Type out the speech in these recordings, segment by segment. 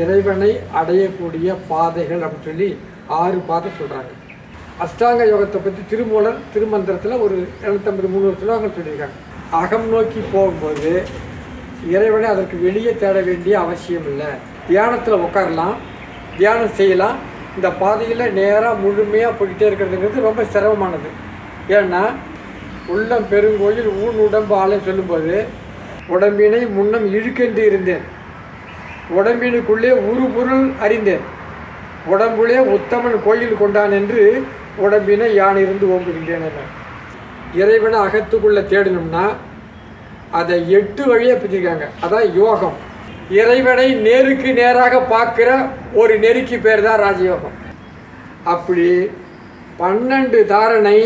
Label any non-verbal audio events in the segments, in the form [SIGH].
இறைவனை அடையக்கூடிய பாதைகள் அப்படின்னு சொல்லி ஆறு பாதை சொல்கிறாங்க அஷ்டாங்க யோகத்தை பற்றி திருமூலர் திருமந்திரத்தில் ஒரு இரநூத்தம்பது முந்நூறு ஸ்லோகங்கள் சொல்லியிருக்காங்க. அகம் நோக்கி போகும்போது இறைவனை அதற்கு வெளியே தேட வேண்டிய அவசியம் இல்லை. தியானத்தில் உட்காரலாம் தியானம் செய்யலாம். இந்த பாதையில் நேராக முழுமையாக போய்கிட்டே இருக்கிறதுங்கிறது ரொம்ப சிரமமானது. ஏன்னா உள்ளம் பெருங்கோயில் ஊன் உடம்பு ஆலை சொல்லும்போது உடம்பினை முன்னம் இழுக்கென்று இருந்தேன். உடம்பினுக்குள்ளே உரு பொருள் அறிந்தேன். உடம்புலே உத்தமன் கோயில் கொண்டான் என்று உடம்பினை யான் இருந்து ஓம்புகின்றேன் என. இறைவனை அகத்துக்குள்ளே தேடணும்னா அதை எட்டு வழியாக பிரிச்சிருக்காங்க. அதான் யோகம். இறைவனை நேருக்கு நேராக பார்க்குற ஒரு நெருக்கி பேர் தான் ராஜயோகம். அப்படி பன்னெண்டு தாரணை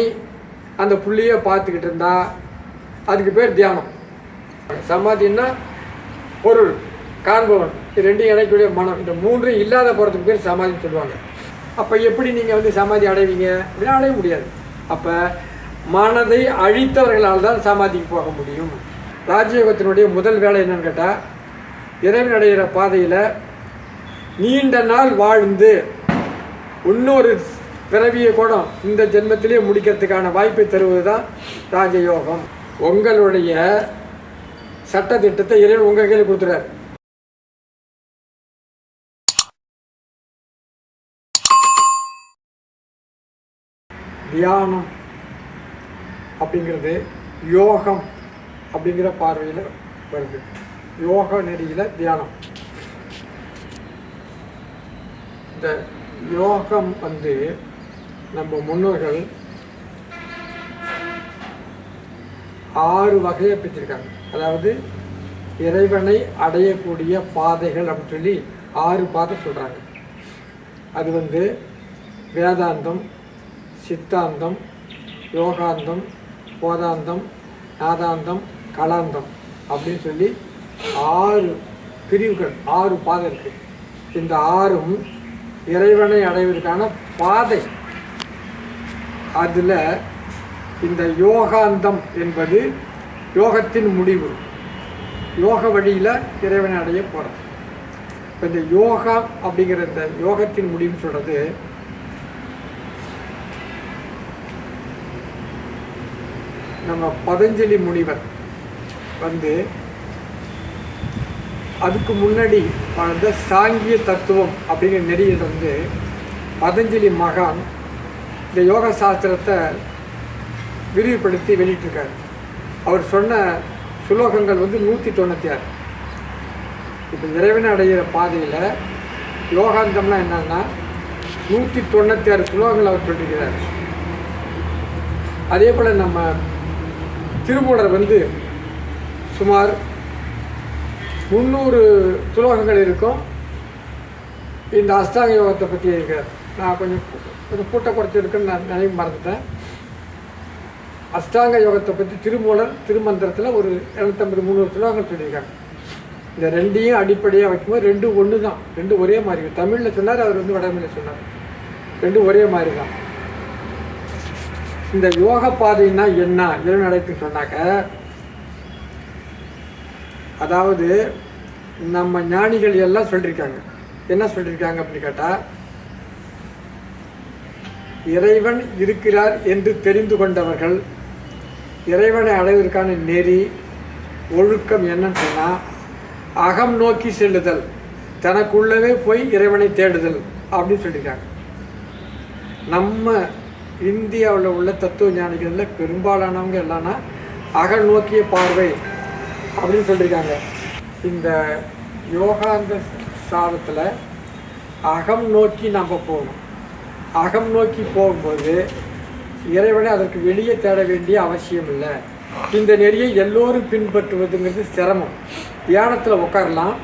அந்த புள்ளியை பார்த்துக்கிட்டு இருந்தா அதுக்கு பேர் தியானம். சமாதின்னா பொருள் காண்பவன். இது ரெண்டும் மனம் இந்த மூன்றும் இல்லாத போகிறதுக்கு பேர் சமாதின்னு சொல்லுவாங்க. அப்போ எப்படி நீங்கள் வந்து சமாதி அடைவீங்க? அப்படின்னா அடைய முடியாது. அப்போ மனதை அழித்தவர்களால் தான் சமாதிக்கு போக முடியும். ராஜயோகத்தினுடைய முதல் வேலை என்னன்னு கேட்டால் இறைவன் அடைகிற பாதையில் நீண்ட நாள் வாழ்ந்து இன்னொரு பிறவியை கூட இந்த ஜென்மத்திலே முடிக்கிறதுக்கான வாய்ப்பை தருவது தான் ராஜயோகம். உங்களுடைய சட்டத்திட்டத்தை இறைவன் உங்கள் கையில் கொடுத்துறாரு தியானம் அப்படிங்கிறது யோகம் அப்படிங்கிற பார்வையில் வருது. யோக நெறியில் தியானம். இந்த யோகம் வந்து நம்ம முன்னோர்கள் ஆறு வகையை பிரிச்சிருக்காங்க. அதாவது இறைவனை அடையக்கூடிய பாதைகள் அப்படின்னு சொல்லி ஆறு பாதை சொல்கிறாங்க அது வந்து வேதாந்தம் சித்தாந்தம் யோகாந்தம் போதாந்தம் நாதாந்தம் கலாந்தம் அப்படின்னு சொல்லி ஆறு பிரிவுகள் ஆறு பாதை இருக்குது இந்த ஆறும் இறைவனை அடைவதற்கான பாதை. அதில் இந்த யோகாந்தம் என்பது யோகத்தின் முடிவு. யோக வழியில் இறைவனை அடைய போகிறது இப்போ இந்த யோகா அப்படிங்கிற இந்த யோகத்தின் முடிவுன்னு சொல்கிறது நம்ம பதஞ்சலி முனிவர் வந்து அதுக்கு முன்னாடி வாழ்ந்த சாங்கிய தத்துவம் அப்படிங்கிற நெறியில் வந்து பதஞ்சலி மகான் இந்த யோக சாஸ்திரத்தை விரிவுபடுத்தி வெளியிட்டிருக்கார். அவர் சொன்ன சுலோகங்கள் வந்து நூற்றி தொண்ணூற்றி ஆறு. இப்போ இறைவனை அடைகிற பாதையில் யோகாந்தம்னா என்னன்னா நூற்றி தொண்ணூற்றி ஆறு சுலோகங்கள் அவர் சொல்லியிருக்கிறார். அதே போல் நம்ம திருமூலர் வந்து சுமார் முந்நூறு சுலோகங்கள் இருக்கும். இந்த அஷ்டாங்க யோகத்தை பற்றி இருக்கிறார் நான் கொஞ்சம் கொஞ்சம் கூட்ட குறைச்சி இருக்குன்னு நான் நினைவு மறந்துட்டேன். அஷ்டாங்க யோகத்தை பற்றி திருமூலர் திருமந்திரத்தில் ஒரு இரநூத்தம்பது முந்நூறு சுலோகங்கள் சொல்லியிருக்காங்க. இந்த ரெண்டையும் அடிப்படையாக வைக்கும்போது ரெண்டும் ஒன்று தான் ரெண்டும் ஒரே மாதிரி. தமிழில் சொன்னார் அவர் வந்து வடமொழியில் சொன்னார். ரெண்டும் ஒரே மாதிரி தான் இந்த யோக பாதைன்னா என்ன? என்ன நடக்குன்னு சொன்னாக்க அதாவது நம்ம ஞானிகள் எல்லாம் சொல்லியிருக்காங்க என்ன சொல்லியிருக்காங்க அப்படின்னு கேட்டால் இறைவன் இருக்கிறார் என்று தெரிந்து கொண்டவர்கள் இறைவனை அடைவதற்கான நெறி ஒழுக்கம் என்னன்னு சொன்னால் அகம் நோக்கி செல்லுதல் தனக்குள்ளவே போய் இறைவனை தேடுதல் அப்படின்னு சொல்லியிருக்காங்க நம்ம இந்தியாவில் உள்ள தத்துவ ஞானிகளில் பெரும்பாலானவங்க எல்லாம்னா அகல் நோக்கிய பார்வை அப்படின்னு சொல்லியிருக்காங்க இந்த யோகாந்த சாதத்தில் அகம் நோக்கி நம்ம போகணும். அகம் நோக்கி போகும்போது இறைவனை அதற்கு வெளியே தேட வேண்டிய அவசியம் இல்லை. இந்த நெறியை எல்லோரும் பின்பற்றுவதுங்கிறது சிரமம். தியானத்தில் உட்காரலாம்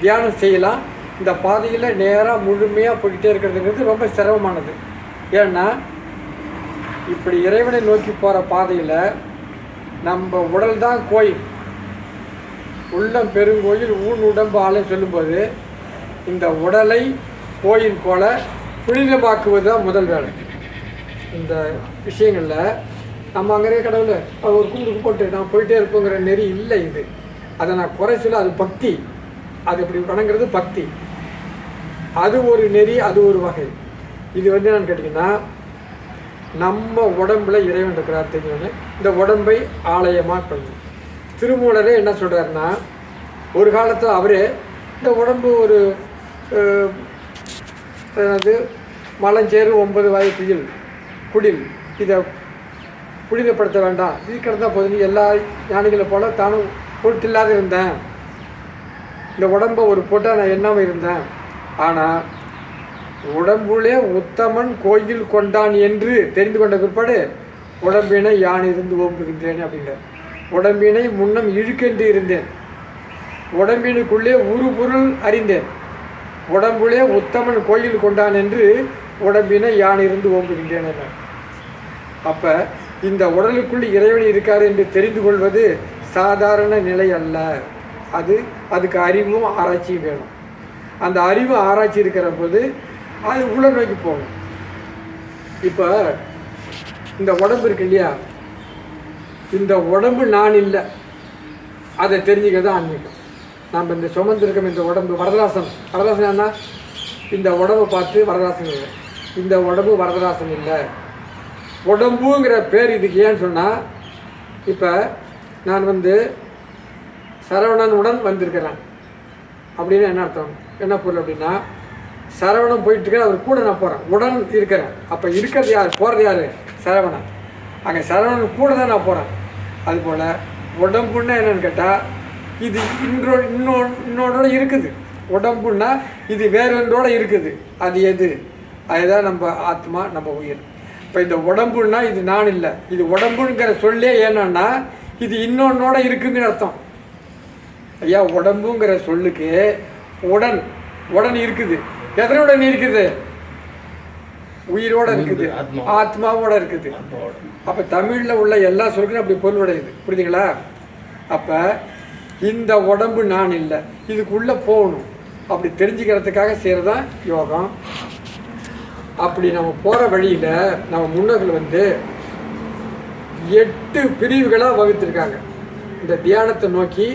தியானம் செய்யலாம். இந்த பாதையில் நேராக முழுமையாக போய்கிட்டே இருக்கிறதுங்கிறது ரொம்ப சிரமமானது. ஏன்னா இப்படி இறைவனை நோக்கி போகிற பாதையில் நம்ம உடல் தான் கோயில். உள்ளம் பெருங்கோயில் ஊன் உடம்பு ஆலை சொல்லும்போது இந்த உடலை கோயில் போல புனிதமாக்குவது தான் முதல் வேலை. இந்த விஷயங்களில் நம்ம அங்கே கடவுள் அது ஒரு கும்பிட்டு போட்டு நான் போயிட்டே இருப்போங்கிற நெறி இல்லை இது. அதை நான் குறை சொல்ல அது பக்தி. அது இப்படி வணங்குறது பக்தி. அது ஒரு நெறி அது ஒரு வகை. இது வந்து என்னன்னு கேட்டிங்கன்னா நம்ம உடம்புல இறைவன் இருக்கிறார் தெரிஞ்சவொடனே இந்த உடம்பை ஆலயமாக பண்ணணும் திருமூலரே என்ன சொல்கிறாருன்னா ஒரு காலத்தில் அவரே இந்த உடம்பு ஒரு அது மலஞ்சேறு ஒன்பது வாய் குயில் குடில் இதை புனிதப்படுத்த வேண்டாம். இது கிடந்தால் போதும். எல்லா ஞானிகளை போல் தானும் பொருட்டில்லாத இருந்தேன். இந்த உடம்பை ஒரு பொட்டா நான் எண்ணாமல் இருந்தேன். ஆனால் உடம்புலே உத்தமன் கோயில் கொண்டான் என்று தெரிந்து கொண்ட பிற்பாடு உடம்பினை யான் இருந்து ஓம்புகின்றேன் அப்படிங்கிற உடம்பினை முன்னம் இழுக்கென்று இருந்தேன். உடம்பினுக்குள்ளே உரு பொருள் அறிந்தேன். உடம்புலே உத்தமன் கோயில் கொண்டான் என்று உடம்பினை யான் இருந்து ஓம்புகின்றேன் அப்போ இந்த உடலுக்குள் இறைவன் இருக்கார் என்று தெரிந்து கொள்வது சாதாரண நிலை அல்ல. அது அதுக்கு அறிவும் ஆராய்ச்சியும் வேணும். அந்த அறிவு ஆராய்ச்சி இருக்கிற போது அது உள்ள நோக்கி போகும். இப்போ இந்த உடம்பு இருக்கு இல்லையா? இந்த உடம்பு நான் இல்லை. அதை தெரிஞ்சுக்க தான் ஆன்மீகம். நம்ம இந்த சுமந்திருக்கோம் இந்த உடம்பு வரதராசன். வரதராசன் என்ன இந்த உடம்பை பார்த்து வரதராசன் இல்லை. இந்த உடம்பு வரதராசன் இல்லை. உடம்புங்கிற பேர் இதுக்கு ஏன்னு சொன்னால் இப்போ நான் வந்து சரவணனுடன் வந்திருக்கிறேன். அப்படின்னு என்ன அர்த்தம்? என்ன பொருள் அப்படின்னா சரவணன் போயிட்டு இருக்க அவர் கூட நான் போகிறேன் உடன் இருக்கிறேன். அப்போ இருக்கிறது யார்? போகிறது யார்? சரவணன். அங்கே சரவணன் கூட தான் நான் போகிறேன் அதுபோல் உடம்புன்னா என்னன்னு கேட்டால் இது இன்னொ இன்னொன்று இன்னொன்றோட இருக்குது. உடம்புன்னா இது வேறொன்றோட இருக்குது. அது எது? அதுதான் நம்ம ஆத்மா நம்ம உயிர். இப்போ இந்த உடம்புன்னா இது நான் இல்லை. இது உடம்புங்கிற சொல்லே என்னன்னா இது இன்னொன்னோட இருக்குங்கிற அர்த்தம். ஐயா உடம்புங்கிற சொல்லுக்கு உடன் உடன் இருக்குது. எதனுடன் இருக்குது? உயிரோட இருக்குது. ஆத்மா. ஆத்மாவோட இருக்குது. அப்ப தமிழ்ல உள்ள எல்லா சொல்லுக்கும் அப்படி பொருளுடையது. புரியுதுங்களா அப்ப இந்த உடம்பு நான் இல்லை. இதுக்குள்ள போகணும். அப்படி தெரிஞ்சுக்கிறதுக்காக செய்யறதுதான் யோகம். அப்படி நம்ம போற வழியில நம்ம முன்னோர்கள் வந்து எட்டு பிரிவுகளாக வகுத்திருக்காங்க. இந்த தியானத்தை நோக்கி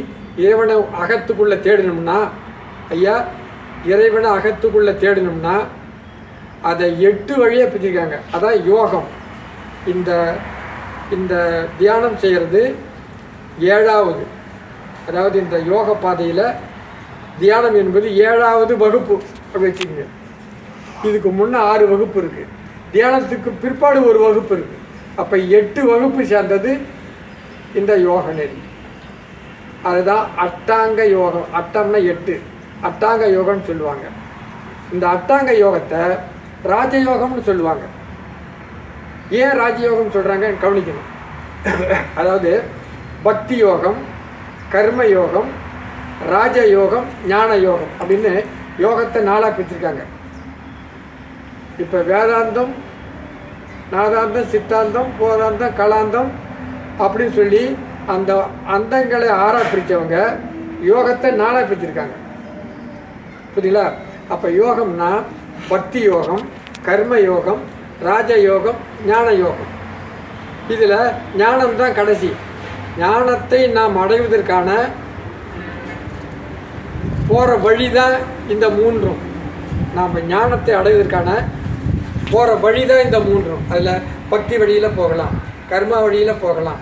இறைவனை அகத்துக்குள்ள தேடினோம்னா ஐயா இறைவனை அகத்துக்குள்ளே தேடினோம்னா அதை எட்டு வழியாக பிரிச்சிருக்காங்க. அதான் யோகம். இந்த இந்த தியானம் செய்கிறது ஏழாவது. அதாவது இந்த யோக பாதையில் தியானம் என்பது ஏழாவது வகுப்பு அப்படி வச்சுக்கோங்க. இதுக்கு முன்னே ஆறு வகுப்பு இருக்குது தியானத்துக்கு பிற்பாடு ஒரு வகுப்பு இருக்குது அப்போ எட்டு வகுப்பு சேர்ந்தது இந்த யோக நெறி. அதுதான் அட்டாங்க யோகம். அட்டம்னா எட்டு. அட்டாங்க யோகம்னு சொல்லுவாங்க. இந்த அட்டாங்க யோகத்தை ராஜயோகம்னு சொல்லுவாங்க. ஏன் ராஜயோகம் சொல்கிறாங்க கவனிக்கணும். அதாவது பக்தி யோகம் கர்ம யோகம் ராஜயோகம் ஞான யோகம் அப்படின்னு யோகத்தை நாளாக பிரிச்சிருக்காங்க. இப்போ வேதாந்தம் நாதாந்தம் சித்தாந்தம் போதாந்தம் கலாந்தம் அப்படின்னு சொல்லி அந்த அந்தங்களை ஆறா பிரித்தவங்க யோகத்தை நாளாக பிரிச்சிருக்காங்க. புரியுங்களா அப்போ யோகம்னா பக்தி யோகம் கர்ம யோகம் ராஜ யோகம் ஞான யோகம். இதில் ஞானம் தான் கடைசி. ஞானத்தை நாம் அடைவதற்கான போகிற வழி தான் இந்த மூன்றும். நாம் ஞானத்தை அடைவதற்கான போகிற வழி தான் இந்த மூன்றும். அதில் பக்தி வழியில் போகலாம் கர்மா வழியில் போகலாம்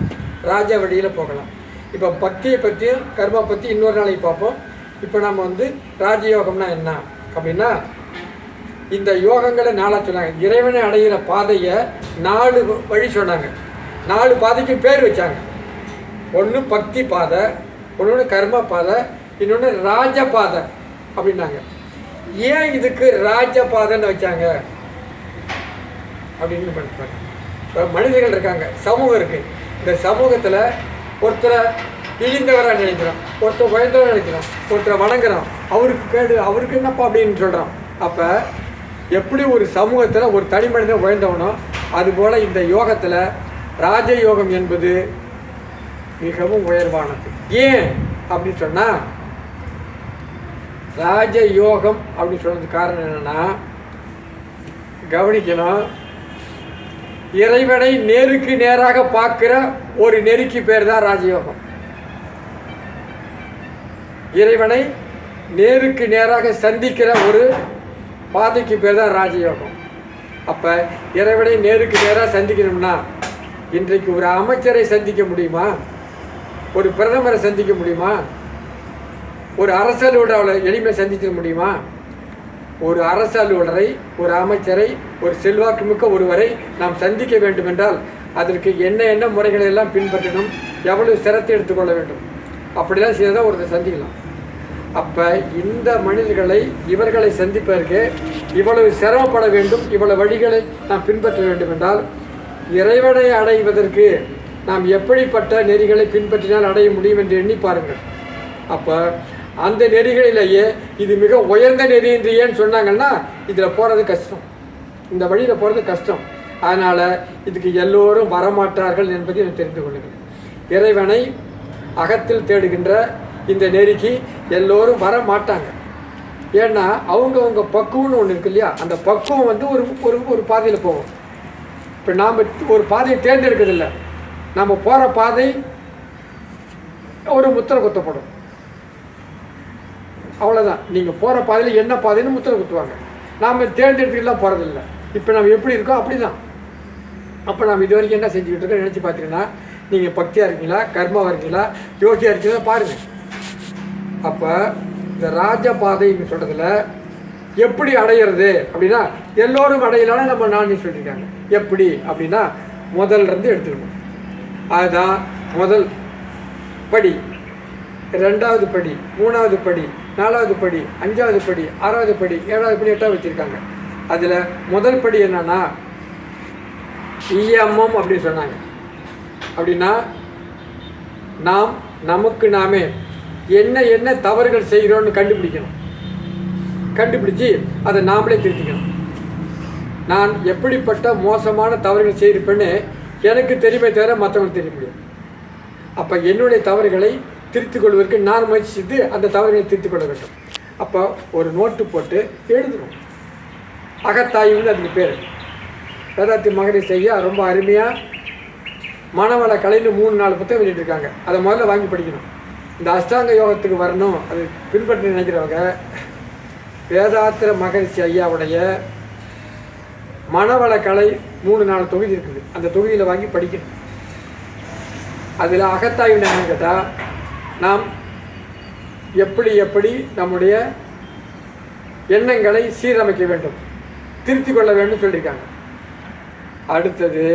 ராஜ வழியில் போகலாம். இப்போ பக்தியை பற்றியும் கர்மா பற்றி இன்னொரு நாளைக்கு பார்ப்போம். இப்போ நம்ம வந்து ராஜயோகம்னா என்ன? அப்படின்னா இந்த யோகங்களை நாளாக சொன்னாங்க. இறைவனை அடைகிற பாதையை நாலு வழி சொன்னாங்க. நாலு பாதைக்கு பேர் வச்சாங்க. ஒன்று பக்தி பாதை ஒன்று கர்ம பாதை இன்னொன்று ராஜ பாதை அப்படின்னாங்க. ஏன் இதுக்கு ராஜ பாதைன்னு வச்சாங்க? அப்படின்னு பண்ணுறாங்க மனிதர்கள் இருக்காங்க. சமூகம் இருக்குது இந்த சமூகத்தில் ஒருத்தரை இழிந்தவராக நினைக்கிறோம் ஒருத்தர் உயர்ந்தவராக நினைக்கிறோம் ஒருத்தரை வணங்குறான். அவருக்கு கேடு அவருக்கு என்னப்பா அப்படின்னு சொல்கிறான் அப்போ எப்படி ஒரு சமூகத்தில் ஒரு தனி மனிதன் உயர்ந்தவனோ அதுபோல் இந்த யோகத்தில் ராஜயோகம் என்பது மிகவும் உயர்வானது. ஏன் அப்படின்னு சொன்னால் ராஜயோகம் அப்படின்னு சொன்னதுக்கு காரணம் என்னென்னா கவனிக்கணும் இறைவனை நேருக்கு நேராக பார்க்குற ஒரு நெருக்கி பேர் தான் ராஜயோகம். இறைவனை நேருக்கு நேராக சந்திக்கிற ஒரு பாதைக்கு பேர் தான் ராஜயோகம். அப்போ இறைவனை நேருக்கு நேராக சந்திக்கணும்னா இன்றைக்கு ஒரு அமைச்சரை சந்திக்க முடியுமா? ஒரு பிரதமரை சந்திக்க முடியுமா? ஒரு அரசு அலுவலரை எளிமையை சந்திக்க முடியுமா? ஒரு அரசு அலுவலரை ஒரு அமைச்சரை ஒரு செல்வாக்குமிக்க ஒருவரை நாம் சந்திக்க வேண்டுமென்றால் அதற்கு என்ன என்ன முறைகளை எல்லாம் பின்பற்றணும் எவ்வளவு சிரத்தை எடுத்துக்கொள்ள வேண்டும். அப்படிலாம் செய்தால் ஒருத்தர் சந்திக்கலாம். அப்போ இந்த மனிதர்களை இவர்களை சந்திப்பதற்கு இவ்வளவு சிரமப்பட வேண்டும் இவ்வளவு வழிகளை நாம் பின்பற்ற வேண்டும் என்றால் இறைவனை அடைவதற்கு நாம் எப்படிப்பட்ட நெறிகளை பின்பற்றினால் அடைய முடியும் என்று எண்ணி பாருங்கள். அப்போ அந்த நெறிகளிலேயே இது மிக உயர்ந்த நெறி என்று சொன்னாங்கன்னா இதில் போகிறது கஷ்டம். இந்த வழியில் போகிறது கஷ்டம். அதனால் இதுக்கு எல்லோரும் வரமாட்டார்கள் என்பதை நான் தெரிந்து கொள்ளுங்கள். இறைவனை அகத்தில் தேடுகின்ற இந்த நெறிக்கு எல்லோரும் வர மாட்டாங்க. ஏன்னா அவங்கவுங்க பக்குவம்னு ஒன்று இருக்கு இல்லையா? அந்த பக்குவம் வந்து ஒரு ஒரு ஒரு பாதையில் போகும். இப்போ நாம் ஒரு பாதையை தேர்ந்தெடுக்கிறதில்ல நம்ம போகிற பாதை ஒரு முத்திரை குத்தப்படும். அவ்வளோதான் நீங்கள் போகிற பாதையில் என்ன பாதைன்னு முத்திரை குத்துவாங்க. நாம் தேர்ந்தெடுத்துக்கெல்லாம் போகிறதில்ல இப்போ நம்ம எப்படி இருக்கோ அப்படி தான் அப்போ நாம் இது வரைக்கும் என்ன செஞ்சுக்கிட்டு இருக்கோம் நினச்சி பார்த்தீங்கன்னா நீங்கள் பக்தியாக இருக்கீங்களா? கர்மாவாக இருக்கீங்களா? யோகியாக இருக்கீங்களா? பாருங்கள் அப்போ இந்த ராஜபாதைன்னு சொல்கிறதுல எப்படி அடையிறது அப்படின்னா எல்லோரும் அடையலான்னு நம்ம நானே சொல்லியிருக்காங்க. எப்படி அப்படின்னா முதல்ல இருந்து எடுத்துக்கணும். அதுதான் முதல் படி. ரெண்டாவது படி மூணாவது படி நாலாவது படி அஞ்சாவது படி ஆறாவது படி ஏழாவது படி எட்டாவது வச்சுருக்காங்க. அதில் முதல் படி என்னன்னா இஎம்எம் அப்படின்னு சொன்னாங்க. அப்படின்னா நாம் நமக்கு நாமே என்ன என்ன தவறுகள் செய்கிறோன்னு கண்டுபிடிக்கணும். கண்டுபிடிச்சு அதை நாமளே திருத்திக்கணும். நான் எப்படிப்பட்ட மோசமான தவறுகள் செய்திருப்பேன்னு எனக்கு தெரியுமே தவிர மற்றவங்களுக்கு தெரிய முடியும் அப்போ என்னுடைய தவறுகளை திருத்திக் கொள்வதற்கு நான் முயற்சி செய்து அந்த தவறுகளை திருத்திக் கொள்ள வேண்டும். அப்போ ஒரு நோட்டு போட்டு எழுதணும். அகத்தாய்வுன்னு அதுக்கு பேர். வேதாத்தி மகளிர் செய்ய ரொம்ப அருமையாக மனவள கலைன்னு மூணு நாலு புத்தகம் வெளியிட்டிருக்காங்க அதை முதல்ல வாங்கி படிக்கணும். இந்த அஷ்டாங்க யோகத்துக்கு வரணும். அது பின்பற்றி நினைக்கிறவங்க வேதாத்திர மகரிஷி ஐயாவுடைய மனவள கலை மூணு நாலு தொகுதி இருக்குது. அந்த தொகுதியில் வாங்கி படிக்கணும். அதில் அகத்தாய்வு என்னன்னு கேட்டால் நாம் எப்படி எப்படி நம்முடைய எண்ணங்களை சீரமைக்க வேண்டும். திருத்திக் கொள்ள வேண்டும் சொல்லியிருக்காங்க. அடுத்தது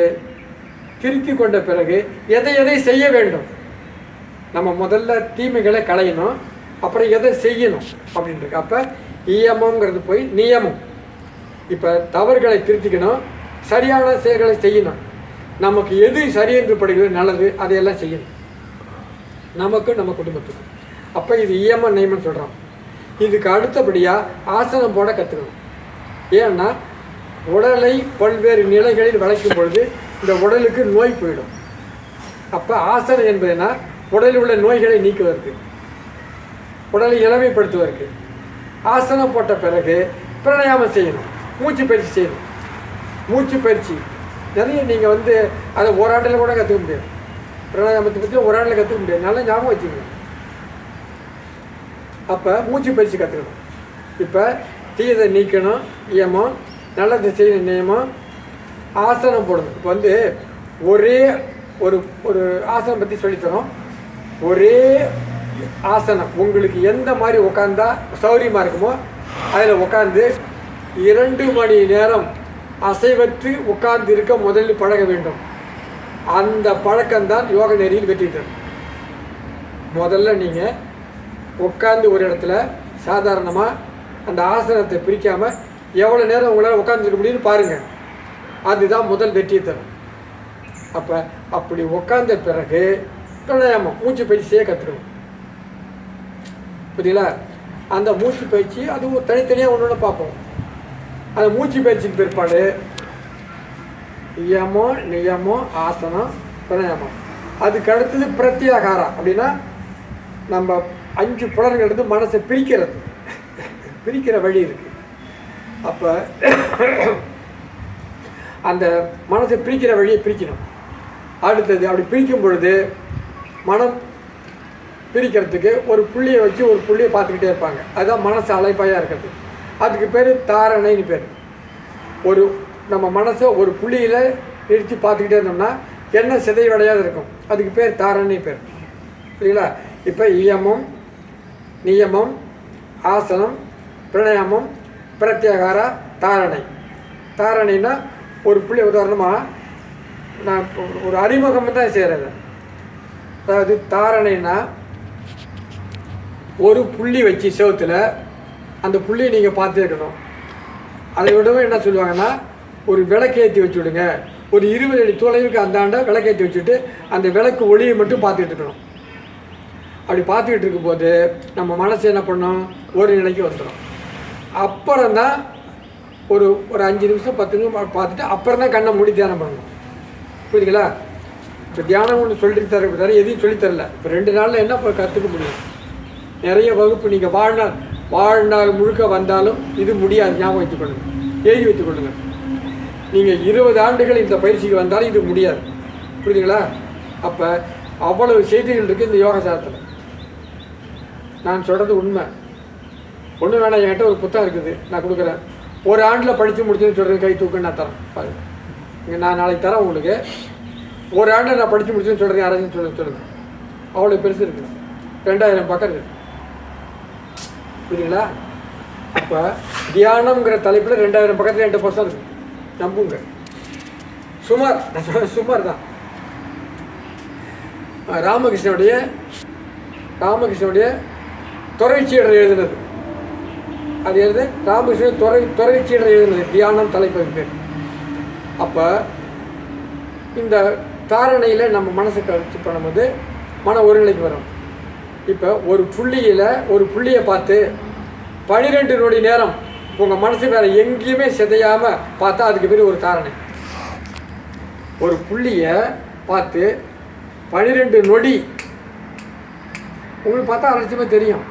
திருத்தி கொண்ட பிறகு எதை எதை செய்ய வேண்டும்? நம்ம முதல்ல தீமைகளை களையணும் அப்புறம் எதை செய்யணும் அப்படின்ட்டு அப்போ இயமங்கிறது போய் நியமம். இப்போ தவறுகளை திருத்திக்கணும் சரியான செயல்களை செய்யணும். நமக்கு எது சரி என்று படுகிறது நல்லது அதையெல்லாம் செய்யணும். நமக்கு நம்ம குடும்பத்துக்கும். அப்போ இது இயம நியமம் சொல்கிறோம் இதுக்கு அடுத்தபடியாக ஆசனம் போட கற்றுக்கணும் ஏன்னா உடலை பல்வேறு நிலைகளில் வளைக்கும் பொழுது இந்த உடலுக்கு நோய் போயிடும். அப்போ ஆசனம் என்பதுனா உடலில் உள்ள நோய்களை நீக்குவதற்கு உடலை இளமைப்படுத்துவதற்கு ஆசனம் போட்ட பிறகு பிராணாயாமம் செய்யணும் மூச்சு பயிற்சி செய்யணும். மூச்சு பயிற்சி. நிறைய நீங்கள் வந்து அதை ஓராண்டில் கூட கற்றுக்க முடியாது. பிராணாயாமத்தை பற்றி ஒரு ஆண்டில் கற்றுக்க முடியாது. நல்லா ஞாபகம் வச்சுக்கணும் அப்போ மூச்சு பயிற்சி கற்றுக்கணும் இப்போ தீயதை நீக்கணும் நியமம் நல்லதை செய்யணும் நியமம் ஆசனம் போடணும். இப்போ வந்து ஒரே ஒரு ஒரு ஆசனம் பற்றி சொல்லித்தரோம். ஒரே ஆசனம். உங்களுக்கு எந்த மாதிரி உட்காந்தா சௌரியமாக இருக்குமோ அதில் உட்காந்து இரண்டு மணி நேரம் அசைவற்று உட்கார்ந்து இருக்க முதலில் பழக வேண்டும். அந்த பழக்கம்தான் யோக நெறியில் வெற்றி தரும் முதல்ல நீங்கள் உட்காந்து ஒரு இடத்துல சாதாரணமாக அந்த ஆசனத்தை பிரிக்காமல் எவ்வளோ நேரம் உங்களால் உட்காந்துருக்க முடியும்னு பாருங்கள் அதுதான் முதல் வெற்றியை தரும் அப்போ அப்படி உட்காந்த பிறகு பிராணாயாமம் மூச்சு பயிற்சியே கற்றுக்கணும் புரியுங்களா அந்த மூச்சு பயிற்சி அது ஒரு தனித்தனியாக ஒன்று ஒன்று பார்ப்போம். அந்த மூச்சு பயிற்சிக்கு பிற்பாடு யமம் நியமம் ஆசனம் பிராணாயாமம் அதுக்கு அடுத்தது பிரத்யாகாரம் அப்படின்னா நம்ம அஞ்சு புலன்கள் இருந்து மனசை பிரிக்கிறது. பிரிக்கிற வழி இருக்குது அப்போ அந்த மனசை பிரிக்கிற வழியை பிரிக்கணும். அடுத்தது அப்படி பிரிக்கும் பொழுது மனம் பிரிக்கிறதுக்கு ஒரு புள்ளியை வச்சு ஒரு புள்ளியை பார்த்துக்கிட்டே இருப்பாங்க. அதுதான் மனசு அலைப்பாயாக இருக்கிறது. அதுக்கு பேர் தாரணைன்னு பேர். ஒரு நம்ம மனசை ஒரு புள்ளியில் நிறுத்தி பார்த்துக்கிட்டே இருந்தோம்னா என்ன சிதைவடையாது இருக்கும்? அதுக்கு பேர் தாரணை பேர். சரிங்களா இப்போ இயமம் நியமம் ஆசனம் பிரணயாமம் பிரத்யாகார தாரணை. தாரணைன்னா ஒரு புள்ளி உதாரணமாக நான் ஒரு- அறிமுகம் தான் செய்கிறது அதாவது தாரணைனா ஒரு புள்ளி வச்சு செவுத்துல அந்த புள்ளியை நீங்கள் பார்த்துருக்கணும் அதை விடவும் என்ன சொல்லுவாங்கன்னா ஒரு விளக்கேற்றி வச்சு விடுங்க. ஒரு இருபது அடி தொலைவுக்கு அந்தாண்ட விளக்கேற்றி வச்சுட்டு அந்த விளக்கு ஒளியை மட்டும் பார்த்துக்கிட்டு இருக்கணும். அப்படி பார்த்துக்கிட்டு இருக்கும்போது நம்ம மனசு என்ன பண்ணோம்? ஒரு நிலைக்கு வந்துடும் அப்புறம் தான் ஒரு ஒரு அஞ்சு நிமிஷம் பத்து நிமிஷம் பார்த்துட்டு அப்புறம் தான் கண்ணை மூடி தியானம் பண்ணணும். புரியுதுங்களா? இப்போ தியானம் ஒன்று சொல்லிட்டு தர தர எதையும் சொல்லித்தரல இப்போ ரெண்டு நாளில் என்ன இப்போ கற்றுக்க முடியும்? நிறைய வகுப்பு நீங்கள் வாழ்நாள் வாழ்நாள் முழுக்க வந்தாலும் இது முடியாது. ஞாபகம் வைத்துக்கொள்ளுங்க எழுதி வைத்துக்கொள்ளுங்க நீங்கள் இருபது ஆண்டுகள் இந்த பயிற்சிக்கு வந்தாலும் இது முடியாது. புரியுதுங்களா? அப்போ அவ்வளவு செய்திகள் இருக்குது இந்த யோகா நான் சொல்கிறது உண்மை. ஒன்று வேணாம் என்கிட்ட ஒரு புத்தகம் இருக்குது. நான் கொடுக்குறேன். ஒரு ஆண்டில் படித்து முடிச்சுன்னு சொல்கிறேன் கை தூக்குன்னு நான் தரேன். பாருங்க. நான் நாளைக்கு தரேன் உங்களுக்கு. ஒரு ஆண்டை நான் படித்து முடிச்சுன்னு சொல்கிறேன் யாராச்சும் சொல்லுங்க சொல்லுங்க. அவ்வளோ பெருசு இருக்குது ரெண்டாயிரம் பக்கம் இருக்குது புரியுங்களா அப்போ தியானம்ங்கிற தலைப்பில் ரெண்டாயிரம் பக்கத்தில் ரெண்டு பர்சன்ட் இருக்கு. நம்புங்க. சுமார் [LAUGHS] சுமார் தான் ராமகிருஷ்ணனுடைய ராமகிருஷ்ணனுடைய துறைச்சீடர் எழுதினது. அது எழுது ராமகிருஷ்ணன் துறை துறைச்சீடர் எழுதினது. தியானம் தலைப்பு பேர். அப்போ இந்த தாரணையில் நம்ம மனசை கழிச்சு பண்ணும்போது மன ஒருநிலைக்கு வரும். இப்போ ஒரு புள்ளியில் ஒரு புள்ளியை பார்த்து பனிரெண்டு நொடி நேரம் உங்கள் மனசு வேறு எங்கேயுமே சிதையாமல் பார்த்தா அதுக்கு பேர் ஒரு தாரணை. ஒரு புள்ளியை பார்த்து பனிரெண்டு நொடி உங்களுக்கு பார்த்தா அலட்சியமாக தெரியும்.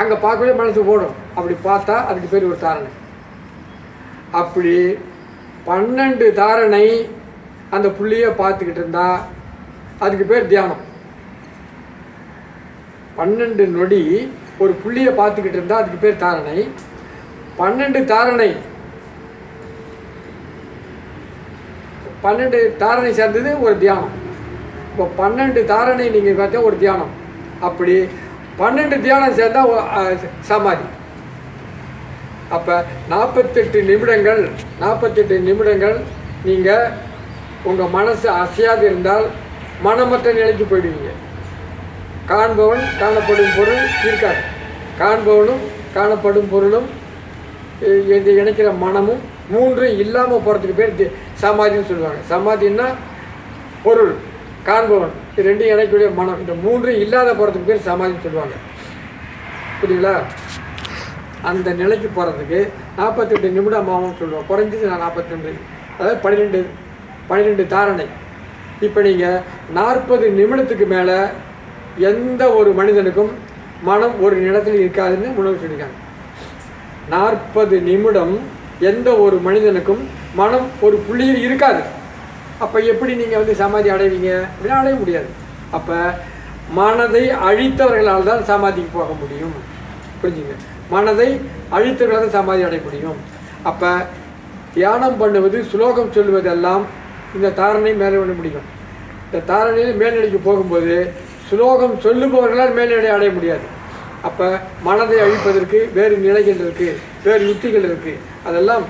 அங்கே பார்க்கவே மனசு ஓடும். அப்படி பார்த்தா அதுக்கு பேர் ஒரு தாரணை. அப்படி பன்னெண்டு தாரணை அந்த புள்ளியை பார்த்துக்கிட்டு இருந்தா அதுக்கு பேர் தியானம். பன்னெண்டு நொடி ஒரு புள்ளியை பார்த்துக்கிட்டு இருந்தா அதுக்கு பேர் தாரணை. பன்னெண்டு தாரணை. பன்னெண்டு தாரணை சேர்ந்தது ஒரு தியானம். இப்போ பன்னெண்டு தாரணை நீங்கள் பார்த்தா ஒரு தியானம். அப்படி பன்னெண்டு தியானம் சேர்ந்தா சமாதி. அப்போ நாற்பத்தெட்டு நிமிடங்கள் நாற்பத்தெட்டு நிமிடங்கள் நீங்கள் உங்கள் மனசு அசையாது இருந்தால் மனமற்ற நிலைக்கு போயிடுவீங்க. காண்பவன் காணப்படும் பொருள் இருக்காது. காண்பவனும் காணப்படும் பொருளும் இது இணைக்கிற மனமும் மூன்றும் இல்லாமல் போகிறதுக்கு பேர் சமாதின்னு சொல்லுவாங்க. சமாதின்னா பொருள் காண்பவன். இது ரெண்டும் இணைக்கக்கூடிய மனம். இந்த மூன்றும் இல்லாத போகிறதுக்கு பேர் சமாதின்னு சொல்லுவாங்க. புரியுங்களா அந்த நிலைக்கு போகிறதுக்கு நாற்பத்தெட்டு நிமிடம் ஆகும்னு சொல்லுவோம். குறைஞ்சது நான் நாற்பத்தி ரெண்டு அதாவது பன்னிரெண்டு பன்னிரெண்டு தாரணை இப்போ நீங்கள் நாற்பது நிமிடத்துக்கு மேலே எந்த ஒரு மனிதனுக்கும் மனம் ஒரு நிலத்தில் இருக்காதுன்னு உணவு சொல்லியிருக்காங்க. நாற்பது நிமிடம் எந்த ஒரு மனிதனுக்கும் மனம் ஒரு புள்ளியில் இருக்காது. அப்போ எப்படி நீங்கள் வந்து சமாதி அடைவீங்க? அப்படின்னா அடைய முடியாது. அப்போ மனதை அழித்தவர்களால் தான் சமாதிக்கு போக முடியும். புரிஞ்சுங்க? மனதை அழித்தவர்களால் தான் சமாதி அடைய முடியும். அப்போ தியானம் பண்ணுவது சுலோகம் சொல்வதெல்லாம் இந்த தாரணை மேலே பண்ண முடியும். இந்த தாரணையில் மேல்நிலைக்கு போகும்போது சுலோகம் சொல்லுபவர்களால் மேல்நிலை அடைய முடியாது. அப்போ மனதை அழிப்பதற்கு வேறு நிலைகள் இருக்குது வேறு யுக்திகள் இருக்குது அதெல்லாம்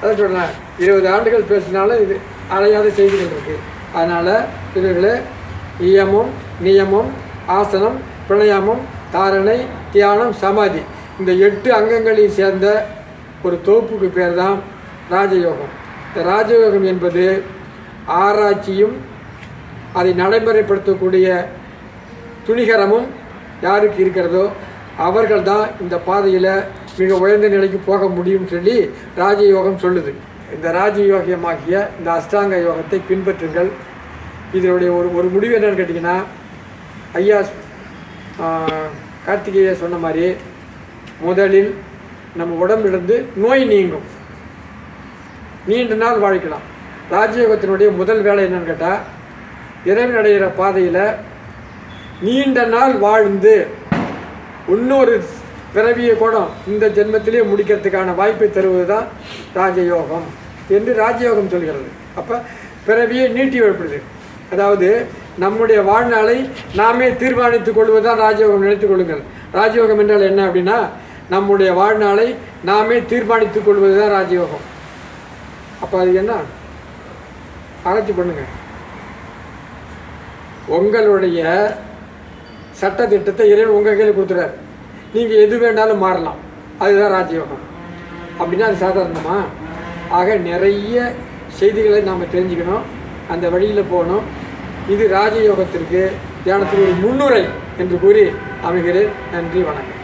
அதை சொல்கிறேன் இருபது ஆண்டுகள் பேசினாலும் இது அடையாத செய்திகள் இருக்குது அதனால் இவர்களே இயமம் நியமம் ஆசனம் பிரணயாமம் தாரணை தியானம் சமாதி இந்த எட்டு அங்கங்களையும் சேர்ந்த ஒரு தொகுப்புக்கு பேர் தான் ராஜயோகம். இந்த ராஜயோகம் என்பது ஆராய்ச்சியும் அதை நடைமுறைப்படுத்தக்கூடிய துணிகரமும் யாருக்கு இருக்கிறதோ அவர்கள் தான் இந்த பாதையில் மிக உயர்ந்த நிலைக்கு போக முடியும்னு சொல்லி ராஜயோகம் சொல்லுது. இந்த ராஜயோகியமாகிய இந்த அஷ்டாங்க யோகத்தை பின்பற்றுங்கள். இதனுடைய ஒரு ஒரு முடிவு என்னன்னு கேட்டிங்கன்னா ஐயா ஆஹ், கார்த்திகேய சொன்ன மாதிரி முதலில் நம்ம உடம்பிலிருந்து நோய் நீங்கும். நீண்ட நாள் வாழ்க்கலாம். ராஜயோகத்தினுடைய முதல் வேலை என்னன்னு கேட்டால் இறைவன் அடைகிற பாதையில் நீண்ட நாள் வாழ்ந்து இன்னொரு பிறவியை கூட இந்த ஜென்மத்திலே முடிக்கிறதுக்கான வாய்ப்பை தருவது தான் ராஜயோகம் என்று ராஜயோகம் சொல்கிறது. அப்போ பிறவியை நீட்டி வைப்படுது அதாவது நம்முடைய வாழ்நாளை நாமே தீர்மானித்துக் கொள்வதுதான் ராஜயோகம் நினைத்துக் கொள்ளுங்கள். ராஜயோகம் என்றால் என்ன அப்படின்னா நம்முடைய வாழ்நாளை நாமே தீர்மானித்துக் கொள்வது தான் ராஜயோகம். அப்போ அது என்ன? ஆராய்ச்சி பண்ணுங்கள் உங்களுடைய சட்டத்திட்டத்தை இறைவன் உங்கள் கையில் கொடுத்துறாரு நீங்கள் எது வேணாலும் மாறலாம். அதுதான் ராஜயோகம். அப்படின்னா அது சாதாரணமா? ஆக நிறைய செய்திகளை நாம் தெரிஞ்சுக்கணும். அந்த வழியில் போகணும். இது ராஜயோகத்திற்கு தியானத்தில் ஒரு முன்னுரை என்று கூறி அமைகிறேன். நன்றி வணக்கம்.